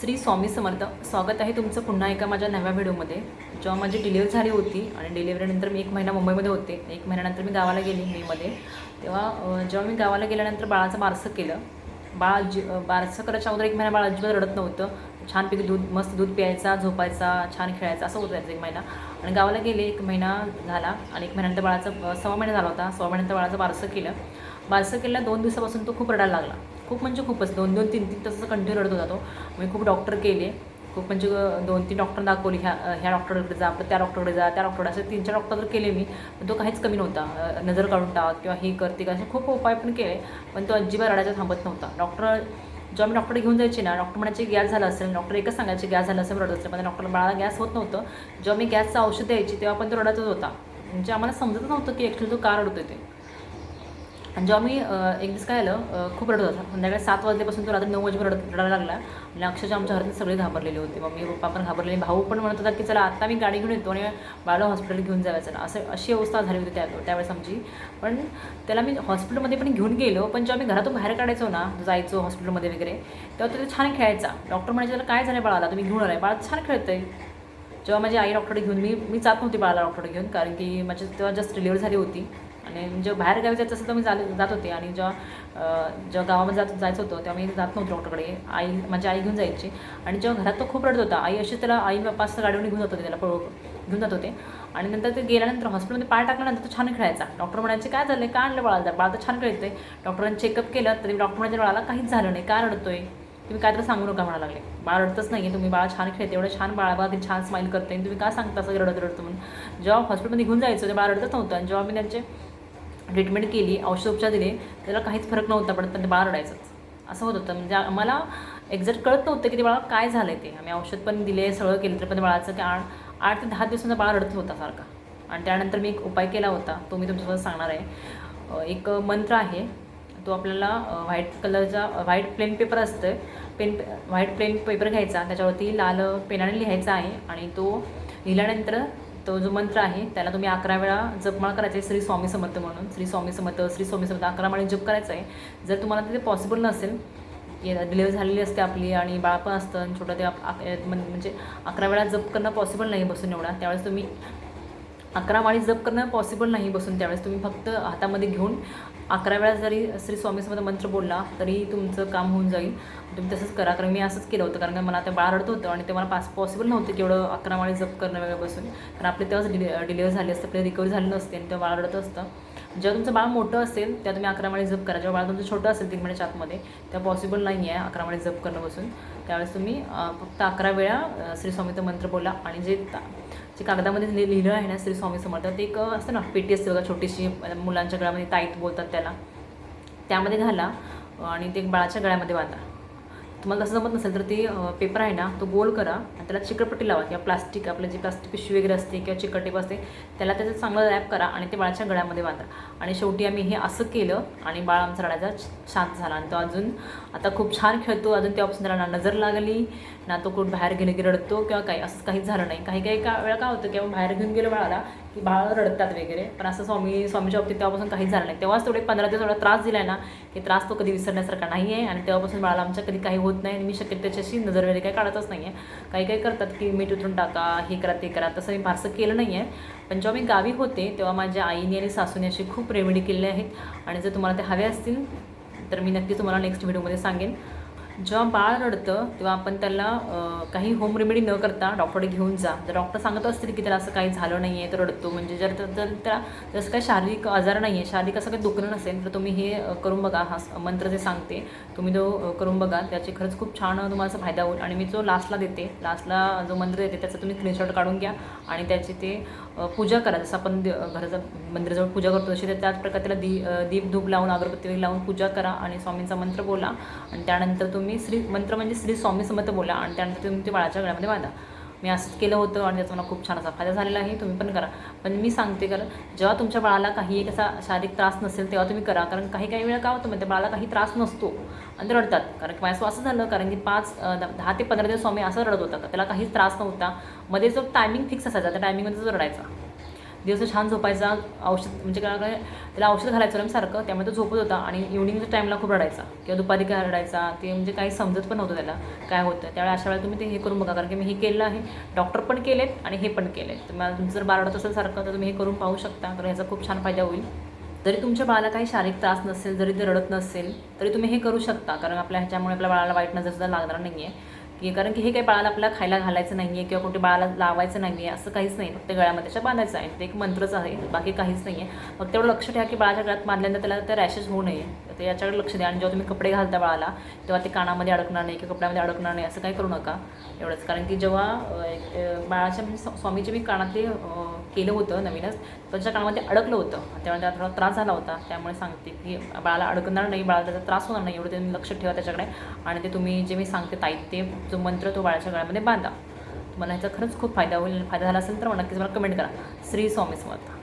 श्री स्वामी समर्थ. स्वागत आहे तुमचं पुन्हा एका माझ्या नव्या व्हिडिओमध्ये. जेव्हा माझी डिलिव्हरी झाली होती आणि डिलिव्हरीनंतर मी एक महिना मुंबईमध्ये होते. एक महिन्यानंतर मी गावाला गेली मेमध्ये. तेव्हा जेव्हा मी गावाला गेल्यानंतर बाळाचं बारसं केलं. बाळ जी बारसं करायच्या अगोदर एक महिना बाळ अजिबात रडत नव्हतं. छानपैकी दूध मस्त दूध प्यायचा झोपायचा छान खेळायचा असं होतं त्याचं एक महिना. आणि गावाला गेले एक महिना झाला आणि एक महिन्यानंतर बाळाचं सव्वा महिना झाला होता. सव्वा महिन्यानंतर बाळाचं बारसं केलं. बारसं केलं दोन दिवसापासून तो खूप रडायला लागला. खूप म्हणजे खूपच दोन दोन तीन तीन तासाचा कंटिन्यू रडत होता तो. मी खूप डॉक्टर केले. खूप म्हणजे दोन तीन डॉक्टर दाखवली ह्या ह्या डॉक्टरकडे जा आपलं त्या डॉक्टरकडे जा त्या डॉक्टर असे तीन चार डॉक्टर केले मी पण तो काहीच कमी नव्हता. नजर काढून टाक किंवा हे करते का असे खूप उपाय पण केले पण तो अजिबात रडायचा थांबत नव्हता. डॉक्टर जेव्हा मी डॉक्टर घेऊन जायचे ना डॉक्टर म्हणायचे गॅस झाला असेल. डॉक्टर एकच सांगायचे गॅस झालं असेल रडत असेल. पण डॉक्टर बाळाला गॅस होत नव्हतं. जेव्हा मी गॅसचं औषध द्यायची तेव्हा पण तो रडतच होता. म्हणजे आम्हाला समजतच नव्हतं की ॲक्च्युली तो का रडतो ते. आणि जेव्हा मी एक दिवस काय आलं खूप रडत होता. संध्याकाळी सात वाजल्यापासून तो रात्री नऊ वाजेपर्यंत रडत रडायला लागला. आणि अक्षरशः आमच्या घरातून सगळे घाबरलेले होते. मम्मी पप्पा पण घाबरलेले भाऊ पण म्हणत होता की चला आता मी गाडी घेऊन येतो आणि बाळाला हॉस्पिटल घेऊन जायचं. असं अशी अवस्था झाली होती त्या त्यावेळेस आमची. पण त्याला मी हॉस्पिटलमध्ये पण घेऊन गेलो. पण जेव्हा मी घरातून बाहेर काढायचो ना जायचो हॉस्पिटलमध्ये वगैरे तेव्हा तो छान खेळायचा. डॉक्टर म्हणायचे त्याला काय झालं बाळाला? तुम्ही घेऊन आलाय. बाळा छान खेळतंय. जेव्हा माझी आई डॉक्टर घेऊन मी मी जात नव्हती बाळाला डॉक्टर घेऊन कारण की माझी तेव्हा जस्ट डिलिव्हरी झाली होती. आणि जेव्हा बाहेर गावी जायचं असेल तर मी जात जात होते आणि जेव्हा जेव्हा गावामध्ये जात जायचं होतं तेव्हा मी जात नव्हतो डॉक्टरकडे. आई माझी आई घेऊन जायची. आणि जेव्हा घरात तो खूप रडत होता. आई अशी त्याला आई पाच गाडीवर घेऊन जात होते त्याला पळव घेऊन जात होते. आणि नंतर ते गेल्यानंतर हॉस्पिटलमध्ये पाय टाकल्यानंतर तो छान खेळायचा. डॉक्टर म्हणायचे काय झालं का आणलं बाळाला? बाळा तर छान खेळते डॉक्टरांनी चेकअप केलं तरी डॉक्टर म्हणजे बाळाला काहीच झालं नाही. का रडतोय? तुम्ही काय तर सांगू नका म्हणा लागले. बाळ रडतच नाही तुम्ही बाळा छान खेळते एवढं छान बाळा ते छान स्माईल करते तुम्ही काय सांगता असं रडत रडतं म्हणून? जेव्हा हॉस्पिटलमध्ये घेऊन जायचं ते बाळ रडतच नव्हतं. आणि जेव्हा मी त्यांचे ट्रीटमेंट केली औषधोपचार दिले त्याला काहीच फरक नव्हता पण ते बाळ रडायचंच असं होत होतं. म्हणजे आम्हाला एक्झॅक्ट कळत नव्हतं की ते बाळा काय झालं ते. आम्ही औषध पण दिले सगळं केलं तर पण बाळाचं की आठ आठ ते दहा दिवसांचा बाळ रडत होता सारखा. आणि त्यानंतर मी एक उपाय केला होता तो मी तुमच्यासोबत सांगणार आहे. एक मंत्र आहे. तो आपल्याला व्हाईट कलरचा व्हाईट प्लेन पेपर असतं पेन व्हाईट प्लेन पेपर घ्यायचा त्याच्यावरती लाल पेनाने लिहायचा आहे. आणि तो लिहिल्यानंतर तो जो मंत्र आहे त्याला तुम्ही अकरा वेळा जपमाळ करायचं आहे श्री स्वामी समर्थ म्हणून. श्री स्वामी समर्थ श्री स्वामी समर्थ अकरा माळे जप करायचा आहे. जर तुम्हाला ते पॉसिबल नसेल डिलिव्हरी झालेली असते आपली आणि बाळपण असतं आणि छोटं ते म्हणजे अकरा वेळा जप करणं पॉसिबल नाही बसून एवढा. त्यावेळेस तुम्ही अकरा माळी जप करणं पॉसिबल नाही बसून त्यावेळेस. तुम्ही फक्त हातामध्ये घेऊन अकरा वेळा जरी श्री स्वामी समर्थ मंत्र बोलला तरी तुमचं काम होऊन जाईल. तुम्ही तसंच करा. कारण मी असंच केलं होतं. कारण मला ते बाळ रडत होतं आणि ते मला पास पॉसिबल नव्हतं की एवढं अकरा माळी जप करणं वेगळं बसून. कारण आपले तेव्हाच डिलि डिलिव्हर झाले असते. आपले रिकव्हरी झाली नसते आणि तेव्हा बाळ रडत असतं. जेव्हा तुमचं बाळ मोठं असेल तेव्हा तुम्ही अकरा माळी जप करा. जेव्हा बाळ तुमचं छोटं असेल तीन महिन्याच्या आतमध्ये तेव्हा पॉसिबल नाही आहे अकरा माळी जप करणं बसून. त्यावेळेस तुम्ही फक्त अकरा वेळा श्री स्वामीचं मंत्र बोला आणि जे जे कागदामध्ये लिहिलं आहे ना श्री स्वामी समर्थ ते एक असतं ना पेटी असते बघा छोटीशी मुलांच्या गळ्यामध्ये ताईत बोलतात त्याला. त्यामध्ये घाला आणि ते बाळाच्या गळ्यामध्ये बांधा. तुम्हाला तसं जमत नसेल तर ते पेपर आहे ना तो गोल करा आणि त्याला चिकटपट्टी लावा किंवा प्लास्टिक आपलं जे प्लास्टिक पिशवी वगैरे असते किंवा चिकटटीप असते त्याला त्याचं चांगलं रॅप करा आणि ते बाळाच्या गळ्यामध्ये बांधा. आणि शेवटी आम्ही हे असं केलं आणि बाळ आमचा रडायचा शांत झाला. आणि तो अजून आता खूप छान खेळतो. अजून तेव्हापासून त्याला नजर लागली. ना तो कुठं बाहेर गेले की रडतो किंवा काही असं काहीच झालं नाही. काही काही का वेळा काय होतं किंवा बाहेर घेऊन गेलो बाळाला की बाळ रडतात वगैरे. पण असं स्वामी स्वामीच्या बाबतीत तेव्हापासून काहीच झालं नाही. तेव्हाच तेवढे पंधरा दिवस एवढा त्रास दिला आहे ना की त्रास तो कधी विसरण्यासारखा नाही आहे आणि तेव्हापासून बाळाला आमच्या कधी काही होत नाही आणि मी शक्य त्याच्याशी नजर वगैरे काही काढतच नाही आहे काही काही करतात की मीठ उतरून टाका हे करा ते करा. तसं मी फारसं केलं नाही आहे पण जेव्हा मी गावी होते तेव्हा माझ्या आईने आणि सासूने अशी खूप रेमेडी केलेले आहेत. आणि जर तुम्हाला ते हवे असतील तर मी नक्की तुम्हाला नेक्स्ट व्हिडिओमध्ये सांगेन. जेव्हा बाळ रडतं तेव्हा आपण त्याला काही होम रेमेडी न करता डॉक्टरकडे घेऊन जा. जर डॉक्टर सांगत असतील की त्याला असं काही झालं नाही आहे तर रडतो. म्हणजे जर तर जर त्याला जसं काही शारीरिक आजार नाही आहे शारीरिक असं काही दुखणं नसेल तर तुम्ही हे करून बघा. हा मंत्र जे सांगते तुम्ही तो करून बघा. त्याचे खरंच खूप छान तुम्हाला असं फायदा होईल. आणि मी जो लास्टला देते लास्टला जो मंत्र देते त्याचा तुम्ही स्क्रीनशॉट काढून घ्या. आणि त्याची ते पूजा करा. जसं आपण दे- घराचं मंदिराजवळ पूजा करतो तशी तर त्याच प्रकारे त्याला दी दीप धूप लावून अगरबत्ती लावून पूजा करा. आणि स्वामींचा मंत्र बोला. आणि त्यानंतर तुम्ही श्री मंत्र म्हणजे श्री स्वामी समर्थ बोला आणि त्यानंतर तुम्ही ते बाळाच्या गळ्यामध्ये बांधा. मी असंच केलं होतं आणि त्याचा मला खूप छान असा फायदा झालेला आहे तुम्ही पण करा. पण मी सांगते कारण जेव्हा तुमच्या बाळाला काही एक असा शारीरिक त्रास नसेल तेव्हा तुम्ही करा. कारण काही काही वेळा का होतं म्हणजे बाळाला काही त्रास नसतो आणि ते रडतात. कारण की माझं असं झालं कारण की पाच द- दहा ते पंधरा दिवस स्वामी असं रडत होता. का त्याला काहीच त्रास नव्हता. मध्ये जो टायमिंग फिक्स असायचा त्या टायमिंगमध्ये जो रडायचा. दिवस छान झोपायचा औषध म्हणजे काय काय त्याला औषध घालायचं ना सारखं त्यामुळे तो झोपत होता आणि इव्हनिंगच्या टाईमला खूप रडायचा किंवा दुपारी काय रडायचा ते म्हणजे काही समजत पण नव्हतं त्याला काय होतं त्यावेळी अशा वेळेला तुम्ही ते हे करून बघा कारण की मी हे केलेलं आहे. डॉक्टर पण केलेत आणि हे पण केलेत. तुम्हाला तुमचं जर बाळ रडत असेल सारखं तर तुम्ही हे करून पाहू शकता तर ह्याचा खूप छान फायदा होईल. जरी तुमच्या बाळाला काही शारीरिक त्रास नसेल जरी ते रडत नसेल तरी तुम्ही हे करू शकता कारण आपल्या ह्याच्यामुळे आपल्या बाळाला वाईट नजर सुद्धा लागणार नाही आहे की कारण की हे काही बाळाला आपल्याला खायला घालायचं नाही आहे किंवा कुठे बाळाला लावायचं नाही आहे असं काहीच नाही. फक्त गळ्यामध्ये त्याच्या बांधायचं आहे. ते एक मंत्रच आहे. बाकी काहीच नाही आहे फक्त तेवढं लक्ष ठेवा की बाळाच्या गळ्यात बांधल्यानंतर त्याला ते रॅशेस होऊ नये. तर याच्याकडे लक्ष द्या. आणि जेव्हा तुम्ही कपडे घालता बाळाला तेव्हा ते कानामध्ये अडकणार नाही किंवा कपड्यामध्ये अडकणार नाही असं काही करू नका एवढंच. कारण की जेव्हा एक, बाळाच्या म्हणजे स्वा- स्वामीचे मी कानातले केलं होतं नवीनच त्याच्या कानामध्ये अडकलं होतं. त्यामुळे त्याला थोडा त्रास झाला होता. त्यामुळे सांगते की बाळाला अडकणार नाही बाळाला त्याचा त्रास होणार नाही एवढं तुम्ही लक्ष ठेवा त्याच्याकडे. आणि ते तुम्ही जे मी सांगते ताईत ते जो मंत्र तो बाळाच्या गळ्यामध्ये बांधा. तुम्हाला ह्याचा खरंच खूप फायदा होईल. फायदा झाला असेल तर नक्कीच मला कमेंट करा. श्री स्वामी समर्थ.